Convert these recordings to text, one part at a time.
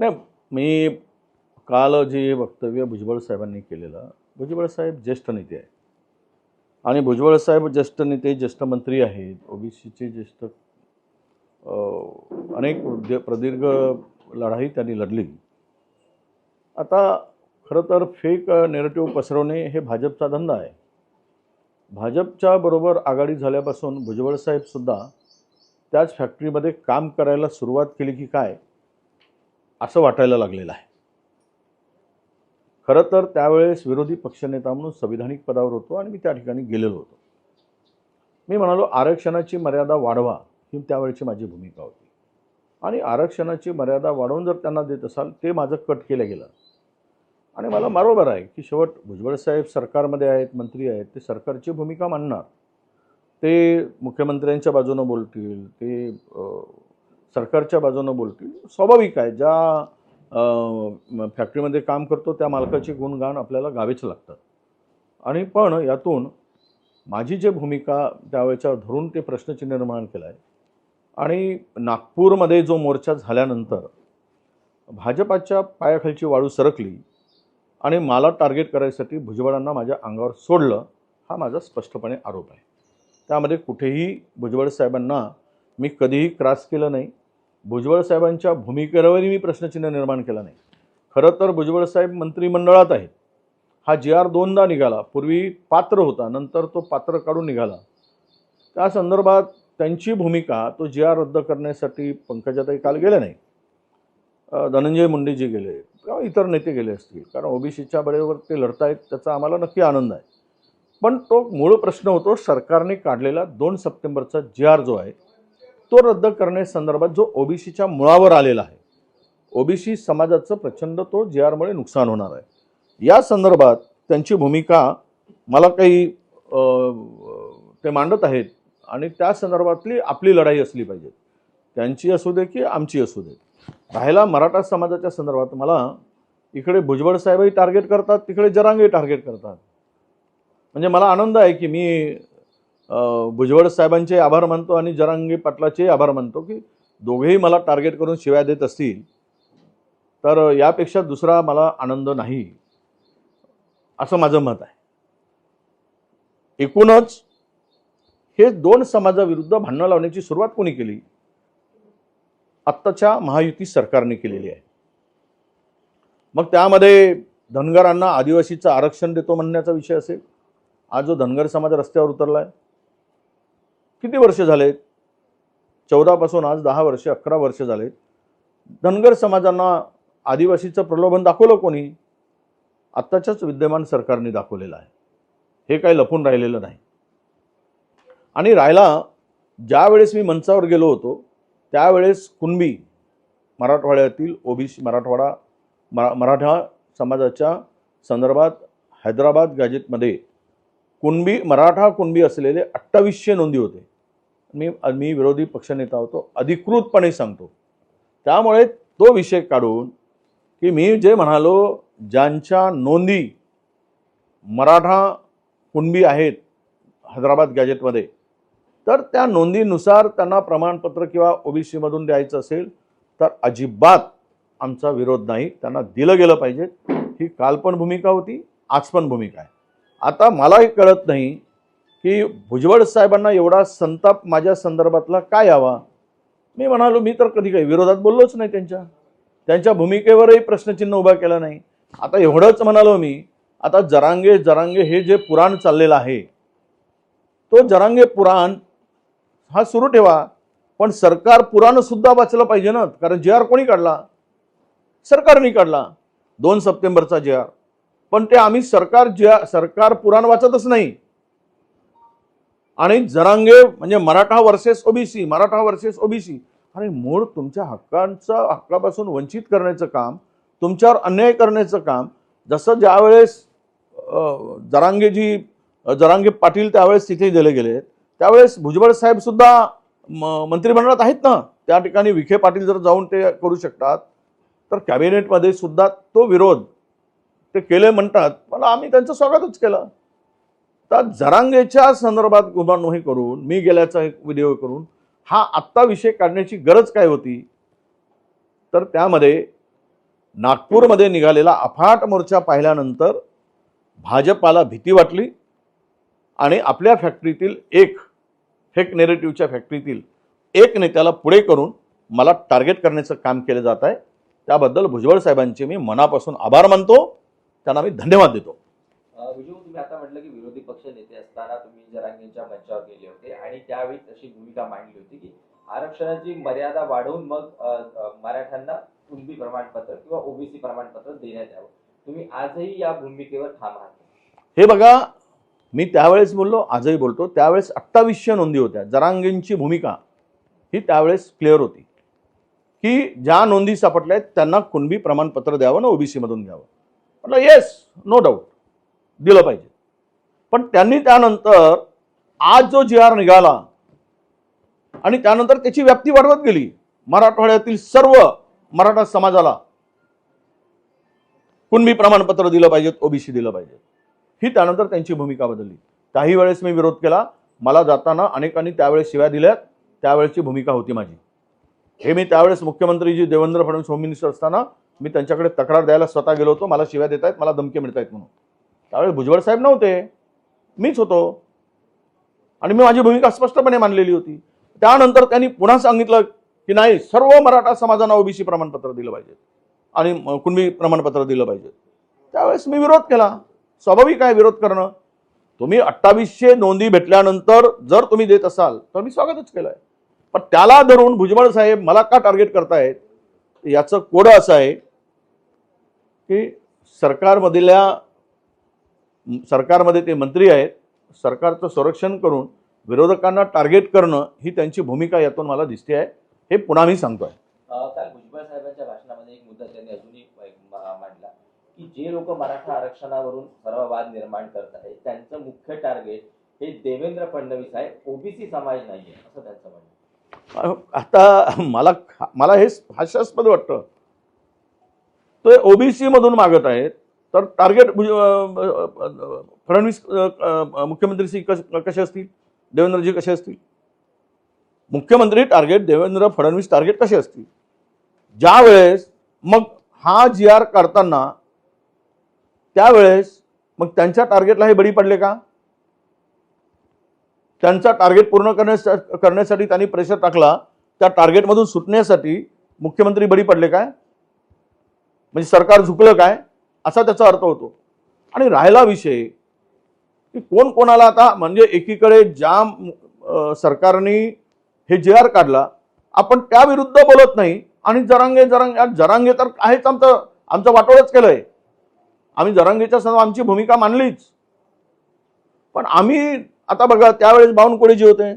नाही मी काल जे वक्तव्य भुजबळ साहेबांनी केलेलं. भुजबळ साहेब ज्येष्ठ नेते आहे आणि भुजबळ साहेब ज्येष्ठ नेते ज्येष्ठ मंत्री आहेत. ओबीसीचे ज्येष्ठ अनेक प्रदीर्घ लढाई त्यांनी लढली. आता खरं तर फेक नेरेटिव्ह पसरवणे हे भाजपचा धंदा आहे. भाजपच्या बरोबर आघाडी झाल्यापासून भुजबळ साहेबसुद्धा त्याच फॅक्टरीमध्ये काम करायला सुरुवात केली की काय? असं वाटायला लागलेलं आहे. खरं तर त्यावेळेस विरोधी पक्षनेता म्हणून संविधानिक पदावर होतो आणि मी त्या ठिकाणी गेलेलो होतो. मी म्हणालो आरक्षणाची मर्यादा वाढवा ही त्यावेळेची माझी भूमिका होती. आणि आरक्षणाची मर्यादा वाढवून जर त्यांना देत असाल ते माझं कट केलं गेलं. आणि मला बरोबर आहे की शेवट भुजबळ साहेब सरकारमध्ये आहेत मंत्री आहेत ते सरकारची भूमिका मांडणार ते मुख्यमंत्र्यांच्या बाजूनं बोलतील ते सरकारच्या बाजूनं बोलतील. स्वाभाविक आहे ज्या फॅक्टरीमध्ये काम करतो त्या मालकाची गुणगान आपल्याला गावेच लागतात. आणि पण यातून माझी जे भूमिका त्यावेळेच्या धरून ते प्रश्नचिन्ह निर्माण केलं आहे आणि नागपूरमध्ये जो मोर्चा झाल्यानंतर भाजपाच्या पायाखालची वाळू सरकली आणि मला टार्गेट करायसाठी भुजबळांना माझ्या अंगावर सोडलं हा माझा स्पष्टपणे आरोप आहे. त्यामध्ये कुठेही भुजबळ साहेबांना मी कधीही क्रॉस केलं नाही. भुजबळ साहेबांच्या भूमिकेवरही मी प्रश्नचिन्ह निर्माण केला नाही. खरं तर भुजबळ साहेब मंत्रिमंडळात आहेत. हा जी आर दोनदा निघाला. पूर्वी पात्र होता नंतर तो पात्र काढून निघाला. त्या संदर्भात त्यांची भूमिका तो जी आर रद्द करण्यासाठी पंकजाताई काल गेले नाही. धनंजय मुंडेजी गेले किंवा इतर नेते गेले असतील. कारण ओबीसीच्या बरोबर ते लढतायत त्याचा आम्हाला नक्की आनंद आहे. पण तो मूळ प्रश्न होतो सरकारने काढलेला दोन सप्टेंबरचा जी आर जो आहे तो रद्द करण्यासंदर्भात जो ओबीसीच्या मुळावर आलेला आहे. ओबीसी समाजाचं प्रचंड तो जे आरमुळे नुकसान होणार आहे. या संदर्भात त्यांची भूमिका मला काही ते मांडत आहेत आणि त्या संदर्भातली आपली लढाई असली पाहिजे. त्यांची असू दे की आमची असू दे. राहिला मराठा समाजाच्या संदर्भात मला इकडे भुजबळ साहेबही टार्गेट करतात तिकडे जरांगे टार्गेट करतात. म्हणजे मला आनंद आहे की मी भुजबळ साहेबांचे आभार मानतो आणि जरांगी पाटलाचे आभार मानतो की दोघेही मला टार्गेट करून शिव्या देत असतील तर यापेक्षा दुसरा मला आनंद नाही असं माझं मत आहे. एकूणच हे दोन समाजाविरुद्ध भांडणं लावण्याची सुरुवात कोणी केली? आत्ताच्या महायुती सरकारने केलेली आहे. मग त्यामध्ये धनगरांना आदिवासीचं आरक्षण देतो म्हणण्याचा विषय असेल. आज जो धनगर समाज रस्त्यावर उतरला आहे किती वर्ष झालेत? चौदापासून आज दहा वर्ष अकरा वर्ष झालेत. धनगर समाजांना आदिवासीचं प्रलोभन दाखवलं कोणी? आत्ताच्याच विद्यमान सरकारने दाखवलेलं आहे. हे काही लपून राहिलेलं नाही. आणि राहिला ज्यावेळेस मी मंचावर गेलो होतो त्यावेळेस कुणबी मराठवाड्यातील ओबीसी मराठवाडा मरा मराठा समाजाच्या संदर्भात हैदराबाद गॅजेटमध्ये कुणबी मराठा कुणबी असलेले अठ्ठावीसशे नोंदी होते. मी मी विरोधी पक्षनेता होतो अधिकृतपणे सांगतो. त्यामुळे तो विषय काढून की मी जे म्हणालो ज्यांच्या नोंदी मराठा कुणबी आहेत हैदराबाद गॅजेटमध्ये तर त्या नोंदीनुसार त्यांना प्रमाणपत्र किंवा ओबीसीमधून द्यायचं असेल तर अजिबात आमचा विरोध नाही. त्यांना दिलं गेलं पाहिजे. ही काल पण भूमिका होती आज पण भूमिका आहे. आता मलाही कळत नाही की भुजबळ साहेबांना एवढा संताप माझ्या संदर्भातला काय यावा? मी म्हणालो मी तर कधी काही विरोधात बोललोच नाही त्यांच्या. त्यांच्या भूमिकेवरही प्रश्नचिन्ह उभा केला नाही. आता एवढंच म्हणालो मी आता जरांगे जरांगे हे जे पुराण चाललेलं आहे तो जरांगे पुराण हा सुरू ठेवा. पण सरकार पुराण सुद्धा वाचलं पाहिजे ना कारण जे आर कोणी काढला? सरकारने काढला. दोन सप्टेंबरचा जे आर पण ते आम्ही सरकार जे सरकार पुराण वाचतच नाही. आणि जरांगे म्हणजे Maratha versus OBC Maratha versus OBC. आणि मूळ तुमच्या हक्कांचं हक्कापासून वंचित करण्याचं काम तुमच्यावर अन्याय करण्याचं काम जसं ज्यावेळेस जरांगेजी जरांगे पाटील त्यावेळेस तिथे दिले गेले त्यावेळेस भुजबळ साहेब सुद्धा म- मंत्रिमंडळात आहेत ना? त्या ठिकाणी विखे पाटील जर जाऊन ते करू शकतात तर कॅबिनेटमध्ये सुद्धा तो विरोध ते केले म्हणतात पण आम्ही त्यांचं स्वागतच केलं. तर जरांगेच्या संदर्भात गुन्हा करून मी गेल्याचा एक व्हिडिओ करून हा आत्ता विषय काढण्याची गरज काय होती? तर त्यामध्ये नागपूरमध्ये निघालेला अफाट मोर्चा पाहिल्यानंतर भाजपाला भीती वाटली आणि आपल्या फॅक्टरीतील एक फेक नेरेटिव्हच्या फॅक्टरीतील एक नेत्याला पुढे करून मला टार्गेट करण्याचं काम केलं जात आहे. त्याबद्दल भुजबळ साहेबांचे मी मनापासून आभार मानतो. त्यांना मी धन्यवाद देतो. तुम्ही पक्ष नेते असताना तुम्ही जरांगींच्या मंचावर गेले होते आणि त्यावेळी तशी भूमिका मांडली होती की आरक्षणाची मर्यादा वाढवून मग मराठ्यांना कुणबी प्रमाणपत्र किंवा ओबीसी प्रमाणपत्र देण्यात यावं. तुम्ही आजही या भूमिकेवर ठाम आहात हे बघा मी त्यावेळेस बोललो आजही बोलतो. त्यावेळेस अठ्ठावीसशे नोंदी होत्या. जरांगींची भूमिका ही त्यावेळेस क्लिअर होती. की ज्या नोंदी सापडल्या आहेत त्यांना कुणबी प्रमाणपत्र द्यावं ना ओबीसीमधून घ्यावं. म्हटलं येस नो डाऊट दिलं पाहिजे. पण त्यांनी त्यानंतर आज जो जी आर निघाला आणि त्यानंतर त्याची व्याप्ती वाढवत गेली मराठवाड्यातील सर्व मराठा समाजाला कुणबी प्रमाणपत्र दिलं पाहिजेत ओबीसी दिलं पाहिजे ही त्यानंतर त्यांची भूमिका बदलली. काही वेळेस मी विरोध केला मला जाताना अनेकांनी त्यावेळेस शिव्या दिल्यात त्यावेळेची भूमिका होती माझी. हे मी त्यावेळेस मुख्यमंत्री जी देवेंद्र फडणवीस होम मिनिस्टर असताना मी त्यांच्याकडे तक्रार द्यायला स्वतः गेलो होतो मला शिव्या देत आहेत मला धमकी मिळत आहेत म्हणून. त्यावेळेस भुजबळ साहेब नव्हते. मीच होतो. आणि मी माझी भूमिका स्पष्टपणे मांडलेली होती. त्यानंतर त्यांनी पुन्हा सांगितलं की नाही सर्व मराठा समाजांना ओबीसी प्रमाणपत्र दिलं पाहिजे. आणि कुणबी प्रमाणपत्र दिलं पाहिजे. त्यावेळेस मी विरोध केला. स्वाभाविक आहे विरोध करणं. तुम्ही अठ्ठावीसशे नोंदी भेटल्यानंतर जर तुम्ही देत असाल तर मी स्वागतच केलं आहे पण त्याला धरून भुजबळ साहेब मला का टार्गेट करतायत? याचं कोडं असं आहे की सरकारमधल्या सरकारमध्ये ते मंत्री आहेत सरकारचं संरक्षण करून विरोधकांना टार्गेट करणं ही त्यांची भूमिका यातून मला दिसते आहे. हे पुन्हा मी सांगतो आहे काल भुजबळ साहेबांच्या भाषणामध्ये एक मुद्दा त्यांनी अजूनही मांडला की जे लोक मराठा आरक्षणावरून सर्व वाद निर्माण करत आहेत त्यांचं मुख्य टार्गेट हे देवेंद्र फडणवीस आहे. ओबीसी समाज नाहीये असं त्यांचं म्हणणं आहे. आता मला मला हे हास्यास्पद वाटतं. तो ओबीसी मधून मागत आहेत तर टार्गेट म्हणजे, फडणवीस मुख्यमंत्री कश- कसे असतील? देवेंद्रजी कसे असतील? मुख्यमंत्री टार्गेट देवेंद्र फडणवीस टार्गेट कसे असतील? ज्या वेळेस मग हा जी आर काढताना त्यावेळेस मग त्यांच्या टार्गेटला हे बळी पडले का? त्यांचा टार्गेट पूर्ण करण्या करण्यासाठी त्यांनी प्रेशर टाकला त्या टार्गेटमधून सुटण्यासाठी मुख्यमंत्री बळी पडले काय? म्हणजे सरकार झुकलं काय? असा त्याचा अर्थ होतो. आणि राहिला विषय की कोण कोणाला आता म्हणजे एकीकडे ज्या सरकारने हे जे आर काढला आपण त्या विरुद्ध बोलत नाही. आणि जरांगे जरांगे जरांगे तर आहेच आमचं आमचं वाटोळच केलंय. आम्ही जरांगेच्या समोर आमची भूमिका मानलीच पण आम्ही आता बघा त्यावेळेस बावनकुळे जे होते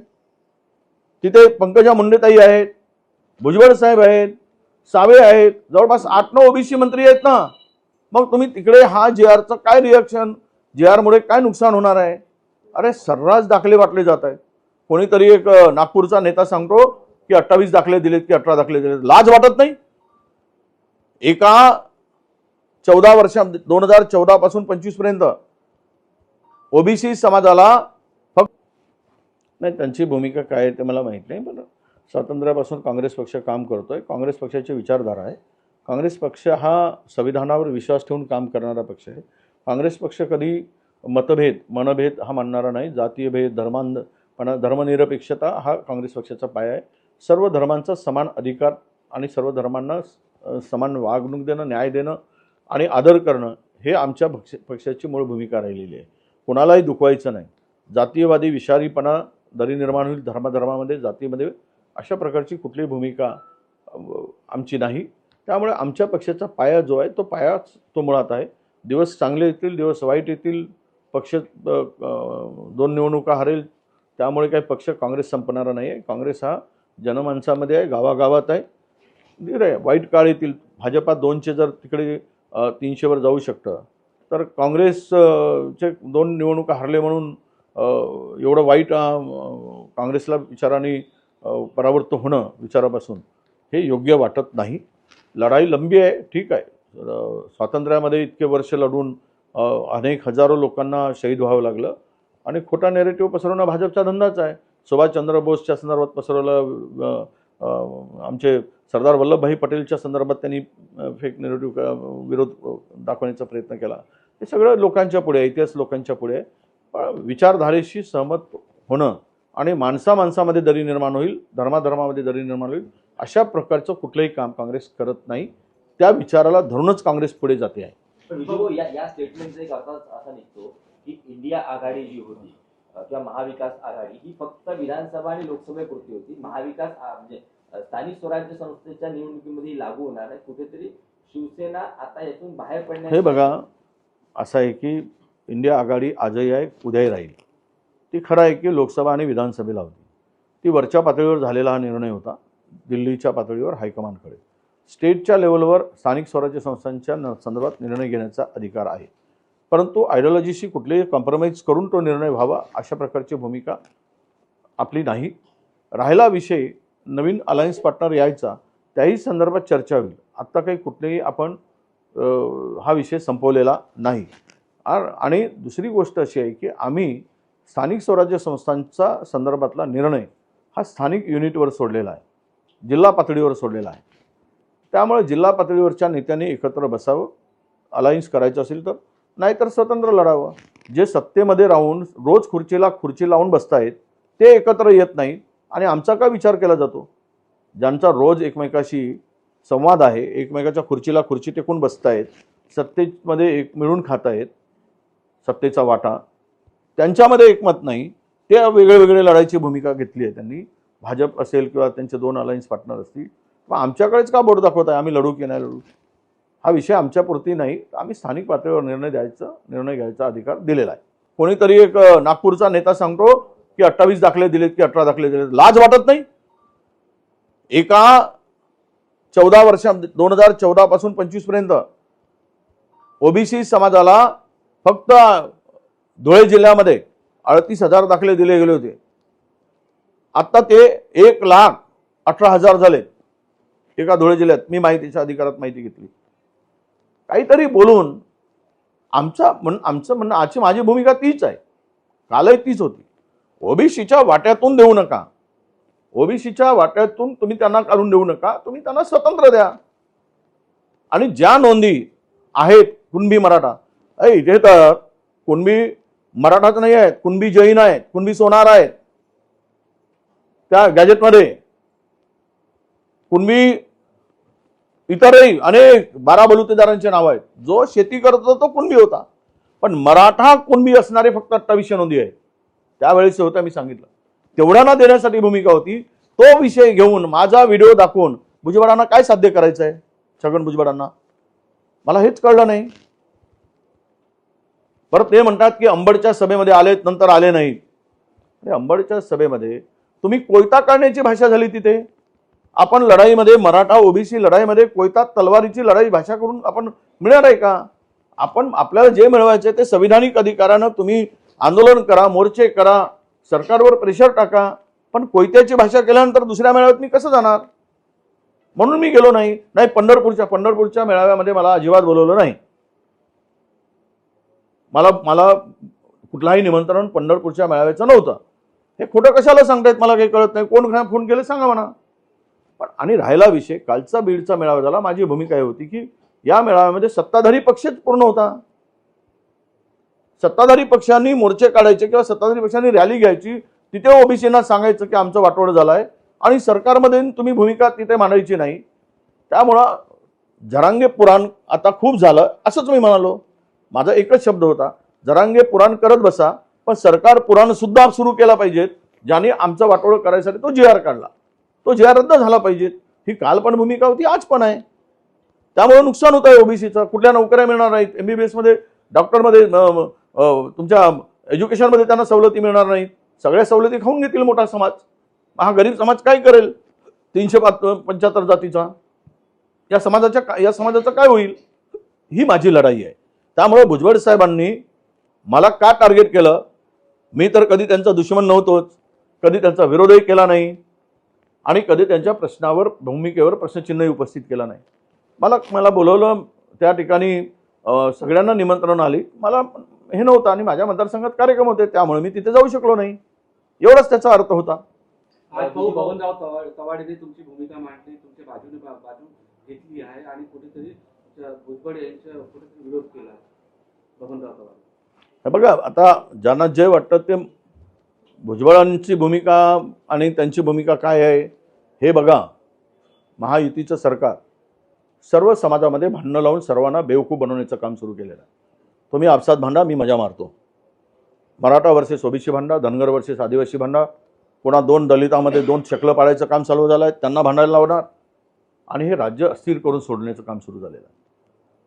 तिथे पंकजा मुंडेताई आहेत भुजबळ साहेब आहेत सावे आहेत जवळपास आठ नऊ ओबीसी मंत्री आहेत ना. मग तुम्ही तिकडे हा जे आरचं काय रिॲक्शन जे आरमुळे काय नुकसान होणार आहे? अरे सर्रास दाखले वाटले जात आहेत. कोणीतरी एक नागपूरचा नेता सांगतो की अठ्ठावीस दाखले दिलेत की अठरा दाखले दिलेत. लाज वाटत नाही? एका चौदा वर्षा दोन हजार चौदा पासून पंचवीसपर्यंत ओबीसी समाजाला फक्त नाही त्यांची भूमिका काय आहे ते मला माहीत नाही पण स्वातंत्र्यापासून काँग्रेस पक्ष काम करतोय. काँग्रेस पक्षाची विचारधारा आहे. काँग्रेस पक्ष हा संविधानावर विश्वास ठेवून काम करणारा पक्ष आहे. काँग्रेस पक्ष कधी मतभेद मनभेद हा मानणारा नाही. जातीय भेद धर्मांध पण धर्मनिरपेक्षता हा काँग्रेस पक्षाचा पाया आहे. सर्व धर्मांचा समान अधिकार आणि सर्व धर्मांना समान वागणूक देणं न्याय देणं आणि आदर करणं हे आमच्या पक्ष पक्षाची मूळ भूमिका राहिलेली आहे. कोणालाही दुखवायचं नाही. जातीयवादी विषारीपणा दरी निर्माण होईल धर्माधर्मामध्ये जातीमध्ये अशा प्रकारची कुठलीही भूमिका आमची नाही. त्यामुळे आमच्या पक्षाचा पाया जो आहे तो पायाच तो मुळात आहे. दिवस चांगले येतील दिवस वाईट येतील पक्ष दोन निवडणुका हरेल त्यामुळे काही पक्ष काँग्रेस संपणारा नाही आहे. काँग्रेस हा जनमानसामध्ये आहे गावागावात आहे. ठीक आहे वाईट काळ येतील. भाजपा दोनशे जर तिकडे तीनशेवर जाऊ शकतं तर काँग्रेसचे दोन निवडणुका हरले म्हणून एवढं वाईट काँग्रेसला विचाराने परावृत्त होणं विचारापासून हे योग्य वाटत नाही. लढाई लंबी आहे ठीक आहे. स्वातंत्र्यामध्ये इतके वर्ष लढून अनेक हजारो लोकांना शहीद व्हावं लागलं. आणि खोटा नेरेटिव्ह पसरवणं भाजपचा धंदाच आहे. सुभाषचंद्र बोसच्या संदर्भात पसरवलं आमचे सरदार वल्लभभाई पटेलच्या संदर्भात त्यांनी फेक नेरेटिव्ह विरोध दाखवण्याचा प्रयत्न केला. हे सगळं लोकांच्या पुढे इतिहास लोकांच्या पुढे पण विचारधारेशी सहमत होणं आणि माणसा माणसामध्ये दरी निर्माण होईल धर्माधर्मामध्ये दरी निर्माण होईल अशा प्रकारचं कुठलंही काम काँग्रेस करत नाही. त्या विचाराला धरूनच काँग्रेस पुढे जाते आहे. या या स्टेटमेंटचा एक अर्थ असा निघतो की इंडिया आघाडी जी होती किंवा महाविकास आघाडी ही फक्त विधानसभा आणि लोकसभेपुरती होती. महाविकास म्हणजे स्थानिक स्वराज्य संस्थेच्या निवडणुकीमध्ये लागू होणार आहे. कुठेतरी शिवसेना आता यातून बाहेर पडण्याची हे बघा असं आहे की इंडिया आघाडी आजही आहे उद्याही राहील. ती खरं आहे की लोकसभा आणि विधानसभेला होती. ती वरच्या पातळीवर झालेला हा निर्णय होता. दिल्लीच्या पातळीवर हायकमांडकडे स्टेटच्या लेवलवर स्थानिक स्वराज्य संस्थांच्या न- संदर्भात निर्णय घेण्याचा अधिकार आहे. परंतु आयडिओलॉजीशी कुठलेही कॉम्प्रोमाइज करून तो निर्णय व्हावा अशा प्रकारची भूमिका आपली नाही. राहिला विषय नवीन अलायन्स पार्टनर यायचा त्याही संदर्भात चर्चा होईल. आत्ता काही कुठलेही आपण हा विषय संपवलेला नाही. आणि दुसरी गोष्ट अशी आहे की आम्ही स्थानिक स्वराज्य संस्थांचा संदर्भातला निर्णय हा स्थानिक युनिटवर सोडलेला आहे. जिल्हा पातळीवर सोडलेला आहे. त्यामुळे जिल्हा पातळीवरच्या नेत्यांनी एकत्र बसावं अलायन्स करायचं असेल तर नाहीतर स्वतंत्र लढावं. जे सत्तेमध्ये राहून रोज खुर्चीला खुर्ची लावून बसतायत ते एकत्र येत नाहीत आणि आमचा का विचार केला जातो? ज्यांचा रोज एकमेकाशी संवाद आहे एकमेकाच्या खुर्चीला खुर्ची टेकून बसतायत सत्तेमध्ये एक मिळून खात आहेत सत्तेचा वाटा त्यांच्यामध्ये एकमत नाही ते वेगळे वेगळे लढायची भूमिका घेतली आहे त्यांनी. भाजप असेल किंवा त्यांचे दोन अलायन्स पार्टनर असतील मग आमच्याकडेच का बोट दाखवत आहे? आम्ही लढू की नाही लढू? हा विषय आमच्यापुरती नाही. आम्ही स्थानिक पातळीवर निर्णय द्यायचा निर्णय घ्यायचा अधिकार दिलेला आहे. कोणीतरी एक नागपूरचा नेता सांगतो की अठ्ठावीस दाखले दिलेत की अठरा दाखले दिलेत. लाज वाटत नाही? एका चौदा वर्षा दोन हजार चौदा पासून पंचवीसपर्यंत ओबीसी समाजाला फक्त धुळे जिल्ह्यामध्ये अडतीस हजार दाखले दिले गेले होते. आता ते एक लाख अठरा हजार झाले. एका धुळे जिल्ह्यात. मी माहितीच्या अधिकारात माहिती घेतली. काहीतरी बोलून आमचा म्हण आमचं म्हणणं आजची माझी भूमिका तीच आहे. कालही तीच होती. ओबीसीच्या वाट्यातून देऊ नका. ओबीसीच्या वाट्यातून तुम्ही त्यांना काढून देऊ नका. तुम्ही त्यांना स्वतंत्र द्या. आणि ज्या नोंदी आहेत कुणबी मराठा अय इथे तर कुणबी मराठाच नाही आहेत कुणबी जैन आहेत कुणबी सोनार आहेत त्या गॅजेटमध्ये कुणबी इतरही अनेक बारा बलुतेदारांचे नाव आहेत. जो शेती करत होता तो कुणबी होता. पण मराठा कुणबी असणारे फक्त अठ्ठावीसशे नोंदी आहेत. त्यावेळेस होत्या मी सांगितलं. तेवढ्यांना देण्यासाठी भूमिका होती. तो विषय घेऊन माझा व्हिडिओ दाखवून भुजबळांना काय साध्य करायचं आहे छगन भुजबळांना. मला हेच कळलं नाही. परत ते म्हणतात की अंबडच्या सभेमध्ये आलेत नंतर आले नाहीत. अंबडच्या सभेमध्ये तुम्ही कोयता काढण्याची भाषा झाली तिथे. आपण लढाईमध्ये मराठा ओबीसी लढाईमध्ये कोयता तलवारीची लढाई भाषा करून आपण मिळणार आहे का? आपण आपल्याला जे मिळवायचे ते संविधानिक अधिकारानं तुम्ही आंदोलन करा मोर्चे करा सरकारवर प्रेशर टाका. पण कोयत्याची भाषा केल्यानंतर दुसऱ्या मेळाव्यात मी कसं जाणार? म्हणून मी गेलो नाही. नाही पंढरपूरच्या पंढरपूरच्या मेळाव्यामध्ये मला अजिबात बोलवलं नाही. मला मला कुठलाही निमंत्रण पंढरपूरच्या मेळाव्याचं नव्हतं. हे खोटं कशाला सांगतायत? मला काही कळत नाही. कोण फोन केले सांगा म्हणा. पण आणि राहिला विषय कालचा बीडचा मेळावा झाला माझी भूमिका होती की या मेळाव्यामध्ये सत्ताधारी पक्षच पूर्ण होता. सत्ताधारी पक्षांनी मोर्चे काढायचे किंवा सत्ताधारी पक्षांनी रॅली घ्यायची तिथे ओबीसींना सांगायचं की आमचं वाटोळ झालं आहे आणि सरकारमध्ये तुम्ही भूमिका तिथे मांडायची नाही. त्यामुळं जरांगे पुराण आता खूप झालं असंच मी म्हणालो. माझा एकच शब्द होता जरांगे पुराण करत बसा पण सरकार पुराण सुद्धा सुरू केला पाहिजेत. ज्याने आमचं वाटोळ करायसाठी तो जी आर काढला. तो जी आर रद्द झाला पाहिजे ही काल पण भूमिका होती आज पण आहे. त्यामुळे नुकसान होत आहे ओबीसीचं कुठल्या नोकऱ्या मिळणार नाहीत. एमबीबीएसमध्ये डॉक्टरमध्ये एसमध्ये डॉक्टरमध्ये तुमच्या एज्युकेशनमध्ये त्यांना सवलती मिळणार नाहीत. सगळ्या सवलती खाऊन घेतील मोठा समाज. हा गरीब समाज काय करेल? तीनशे पाच पंच्याहत्तर जातीचा. या समाजाच्या का- या समाजाचं काय होईल? ही माझी लढाई आहे. त्यामुळे भुजबळ साहेबांनी मला का टार्गेट केलं? मी तर कधी त्यांचा दुश्मन नव्हतोच कधी त्यांचा विरोधही केला नाही आणि कधी त्यांच्या प्रश्नावर भूमिकेवर प्रश्नचिन्हही उपस्थित केला नाही. मला मला बोलवलं त्या ठिकाणी सगळ्यांना निमंत्रण आली. मला हे नव्हतं आणि माझ्या मतदारसंघात कार्यक्रम होते त्यामुळे मी तिथे जाऊ शकलो नाही. एवढाच त्याचा अर्थ होता. तुमची भूमिका मांडली तुमच्या बाजूने बाजू घेतली आहे आणि कुठेतरी भुजबळ यांच्या कुठेतरी विरोध केला. बबनराव तवाडे. बघा आता ज्यांना जे वाटतं ते भुजबळांची भूमिका आणि त्यांची भूमिका काय आहे हे बघा. महायुतीचं सरकार सर्व समाजामध्ये भांडणं लावून सर्वांना बेवकूफ बनवण्याचं काम सुरू केलेलं आहे. तुम्ही आपसात भांडा मी मजा मारतो. मराठा वर्सेस ओबीसी भांडा धनगर वर्सेस आदिवासी भांडा पुन्हा दोन दलितामध्ये दोन शकलं पाडायचं काम चालू झालं आहे त्यांना भांडायला लावणार. आणि हे राज्य अस्थिर करून सोडण्याचं काम सुरू झालेलं आहे.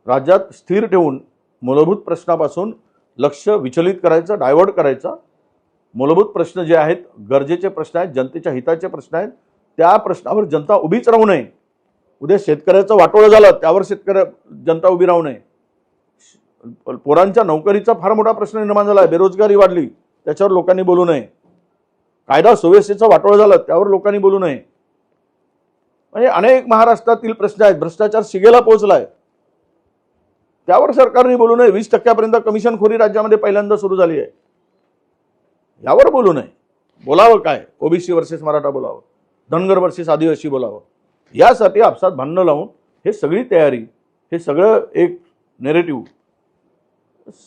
राज्यात स्थिर ठेवून मूलभूत प्रश्नापासून लक्ष विचलित करायचं डायव्हर्ट करायचं. मूलभूत प्रश्न जे आहेत गरजेचे प्रश्न आहेत जनतेच्या हिताचे प्रश्न आहेत त्या प्रश्नावर जनता उभीच राहू नये. उद्या शेतकऱ्याचं वाटोळं झालं त्यावर शेतकऱ्या जनता उभी राहू नये. पोरांच्या नोकरीचा फार मोठा प्रश्न निर्माण झाला आहे बेरोजगारी वाढली त्याच्यावर लोकांनी बोलू नये. कायदा सुव्यवस्थेचं वाटोळं झालं त्यावर लोकांनी बोलू नये. म्हणजे अनेक महाराष्ट्रातील प्रश्न आहेत भ्रष्टाचार शिगेला पोहोचलाय. त्यावर सरकारने बोलू नये. वीस टक्क्यापर्यंत कमिशनखोरी राज्यामध्ये पहिल्यांदा सुरू झाली आहे. यावर बोलू नये. बोलावं काय? ओबीसी वर्सेस मराठा बोलावं. धनगर वर्सेस आदिवासी बोलावं. यासाठी आपसात भांडणं लावून हे सगळी तयारी हे सगळं एक नेरेटिव्ह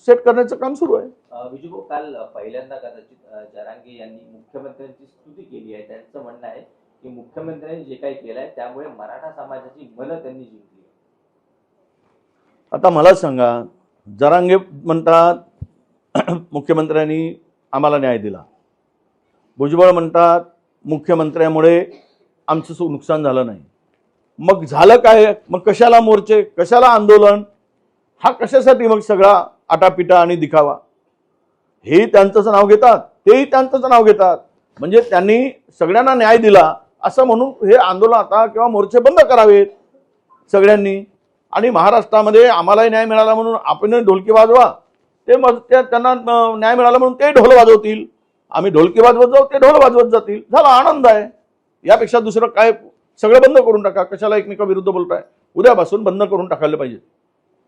सेट करण्याचं काम सुरू आहे. विजूभाऊ काल पहिल्यांदा कदाचित जरांगे यांनी मुख्यमंत्र्यांची स्तुती केली आहे. त्यांचं म्हणणं आहे की मुख्यमंत्र्यांनी जे काही केलंय त्यामुळे मराठा समाजाची मनं त्यांनी जिंकली. आता मला सांगा जरांगे म्हणतात मुख्यमंत्र्यांनी आम्हाला न्याय दिला. भुजबळ म्हणतात मुख्यमंत्र्यामुळे आमचं सु नुकसान झालं नाही. मग झालं काय? मग कशाला मोर्चे? कशाला आंदोलन? हा कशासाठी मग सगळा आटापिटा आणि दिखावा? हे त्यांचंच नाव घेतात तेही त्यांचंच नाव घेतात. म्हणजे त्यांनी सगळ्यांना न्याय दिला असं म्हणून हे आंदोलन आता किंवा मोर्चे बंद करावेत सगळ्यांनी. आणि महाराष्ट्रामध्ये आम्हालाही न्याय मिळाला म्हणून आपण ढोलकी वाजवा. ते मग ते त्यांना न्याय मिळाला म्हणून ते ढोल वाजवतील. आम्ही ढोलकी वाजवत जाऊ ते ढोल वाजवत जातील. झाला आनंद आहे. यापेक्षा दुसरं काय सगळं बंद करून टाका. कशाला एकमेकाविरुद्ध बोलताय? उद्यापासून बंद करून टाकायला पाहिजे.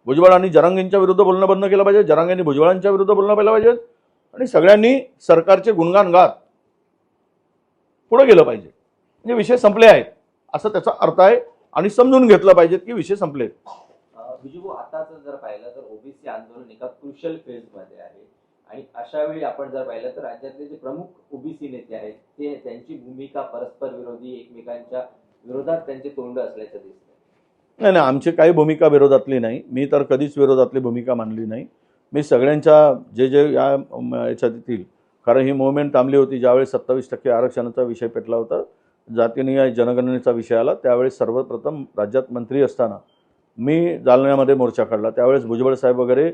भुजबळ आणि जरांगेंच्या विरुद्ध बोलणं बंद केलं पाहिजे. जरांगेंनी भुजबळांच्या विरुद्ध बोलणं पाहिलं पाहिजे. आणि सगळ्यांनी सरकारचे गुणगान गात पुढं गेलं पाहिजे. म्हणजे विषय संपले आहेत असं त्याचा अर्थ आहे. आणि समजून घेतलं पाहिजे की विषय संपले आताच जर पाहिलं तर ओबीसी आंदोलन एका क्रुशल फेजमध्ये आहे. आणि अशा वेळी आपण जर पाहिलं तर राज्यातले जे प्रमुख ओबीसी नेते आहेत ते त्यांची भूमिका परस्पर विरोधी एकमेकांच्या विरोधात त्यांचे तोंड असल्याचं दिसतं नाही नाही आमची काही भूमिका विरोधातली नाही. मी तर कधीच विरोधातली भूमिका मांडली नाही. मी सगळ्यांच्या जे जे या याच्यात येतील. कारण ही मुवमेंट थांबली होती ज्यावेळेस सत्तावीस टक्के आरक्षणाचा विषय पेटला होता. जातीनिहाय जनगणनेचा विषय आला त्यावेळेस सर्वप्रथम राज्यात मंत्री असताना मी जालन्यामध्ये मोर्चा काढला. त्यावेळेस भुजबळ साहेब वगैरे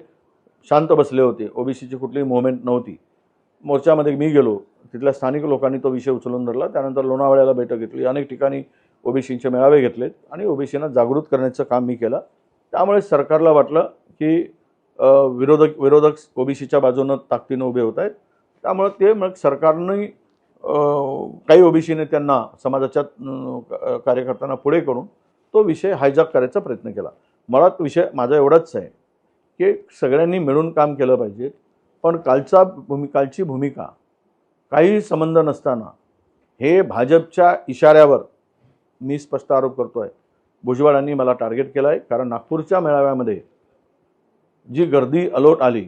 शांत बसले होते. ओबीसीची कुठलीही मुवमेंट नव्हती. मोर्चामध्ये मी गेलो. तिथल्या स्थानिक लोकांनी तो विषय उचलून धरला. त्यानंतर लोणावळ्याला बैठक घेतली. अनेक ठिकाणी ओबीसींचे मेळावे घेतलेत आणि ओबीसींना जागृत करण्याचं काम मी केलं. त्यामुळे सरकारला वाटलं की विरोधक विरोधक ओबीसीच्या बाजूनं ताकदीनं उभे होत आहेत. त्यामुळे ते मग सरकारने काही ओबीसीने त्यांना समाजाच्या कार्यकर्त्यांना पुढे करून तो विषय हायजॅक करायचा प्रयत्न केला. मला तो विषय माझा एवढाच आहे की सगळ्यांनी मिळून काम केलं पाहिजे. पण कालचा भूमि कालची भूमिका काही संबंध नसताना हे भाजपच्या इशाऱ्यावर मी स्पष्ट आरोप करतो आहे भुजबळांनी मला टार्गेट केलं आहे कारण नागपूरच्या मेळाव्यामध्ये जी गर्दी अलोट आली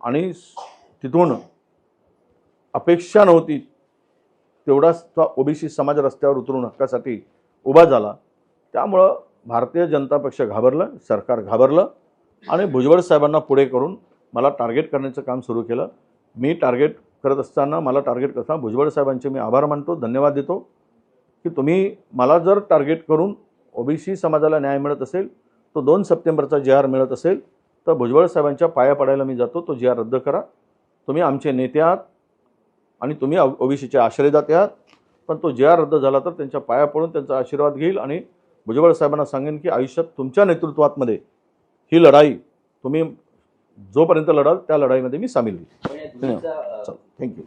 आणि तिथून अपेक्षा नव्हती. तेवढाच तो ओबीसी समाज रस्त्यावर उतरून हक्कासाठी उभा झाला. त्यामुळं भारतीय जनता पक्ष घाबरलं सरकार घाबरलं आणि भुजबळ साहेबांना पुढे करून मला टार्गेट करण्याचं काम सुरू केलं. मी टार्गेट करत असताना मला टार्गेट करताना भुजबळ साहेबांचे मी आभार मानतो धन्यवाद देतो की तुम्ही मला जर टार्गेट करून ओबीसी समाजाला न्याय मिळत असेल तो दोन सप्टेंबरचा जी आर मिळत असेल तर भुजबळ साहेबांच्या पाया पडायला मी जातो तो जी आर रद्द करा. तुम्ही आमचे नेते आहात आणि तुम्ही ओबीसीचे आश्रयदाते आहात पण तो जी आर रद्द झाला तर त्यांच्या पाया पडून त्यांचा आशीर्वाद घेईल आणि भुजबळ साहेबांना सांगेन की आयुष्यात तुमच्या नेतृत्वातमध्ये ही लढाई तुम्ही जोपर्यंत लढाल त्या लढाईमध्ये मी सामील होईल. थँक्यू